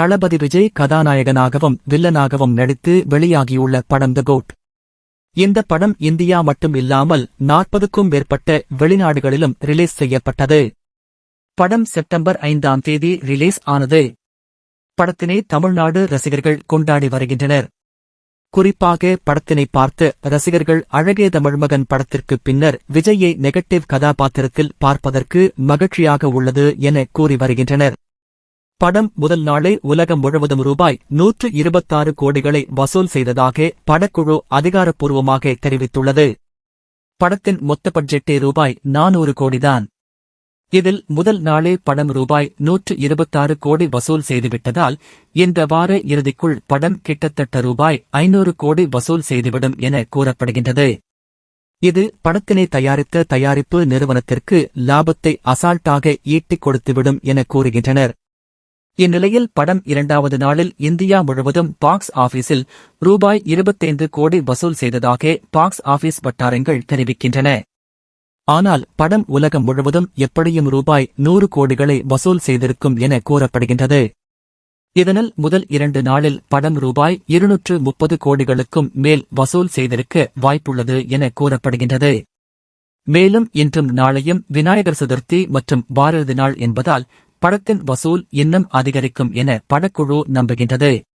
தளபதி விஜய் கதாநாயகனாகவும் வில்லனாகவும் நடித்து வெளியாகியுள்ள படம் த கோட் இந்த படம் இந்தியா மட்டும் இல்லாமல் நாற்பதுக்கும் மேற்பட்ட வெளிநாடுகளிலும் ரிலீஸ் செய்யப்பட்டது. படம் செப்டம்பர் ஐந்தாம் தேதி ரிலீஸ் ஆனது. படத்தினை தமிழ்நாடு ரசிகர்கள் கொண்டாடி வருகின்றனர். குறிப்பாக படத்தினை பார்த்து ரசிகர்கள் அழகே தமிழ்மகன் படத்திற்கு பின்னர் விஜயை நெகட்டிவ் கதாபாத்திரத்தில் பார்ப்பதற்கு மகிழ்ச்சியாக உள்ளது என கூறி வருகின்றனர். படம் முதல் நாளே உலகம் முழுவதும் ரூபாய் நூற்று இருபத்தாறு கோடிகளை வசூல் செய்ததாக படக்குழு அதிகாரப்பூர்வமாக தெரிவித்துள்ளது. படத்தின் மொத்த பட்ஜெட்டே ரூபாய் நானூறு கோடிதான். இதில் முதல் நாளே படம் ரூபாய் நூற்று இருபத்தாறு கோடி வசூல் செய்துவிட்டதால் இந்த வார இறுதிக்குள் படம் கிட்டத்தட்ட ரூபாய் ஐநூறு கோடி வசூல் செய்துவிடும் என கூறப்படுகின்றது. இது படத்தினை தயாரித்த தயாரிப்பு நிறுவனத்திற்கு லாபத்தை அசால்ட்டாக ஈட்டிக் கொடுத்துவிடும் என கூறுகின்றனர். இந்நிலையில் படம் இரண்டாவது நாளில் இந்தியா முழுவதும் பாக்ஸ் ஆபீஸில் ரூபாய் இருபத்தைந்து கோடி வசூல் செய்ததாக பாக்ஸ் ஆபீஸ் வட்டாரங்கள் தெரிவிக்கின்றன. ஆனால் படம் உலகம் முழுவதும் எப்படியும் ரூபாய் நூறு கோடிகளை வசூல் செய்திருக்கும் என கூறப்படுகின்றது. இதனால் முதல் இரண்டு நாளில் படம் ரூபாய் இருநூற்று முப்பது கோடிகளுக்கும் மேல் வசூல் செய்திருக்க வாய்ப்புள்ளது என கூறப்படுகின்றது. மேலும் இன்றும் நாளையும் விநாயகர் சதுர்த்தி மற்றும் பாரதி நாள் என்பதால் படத்தின் வசூல் இன்னும் அதிகரிக்கும் என படக்குழு நம்புகின்றது.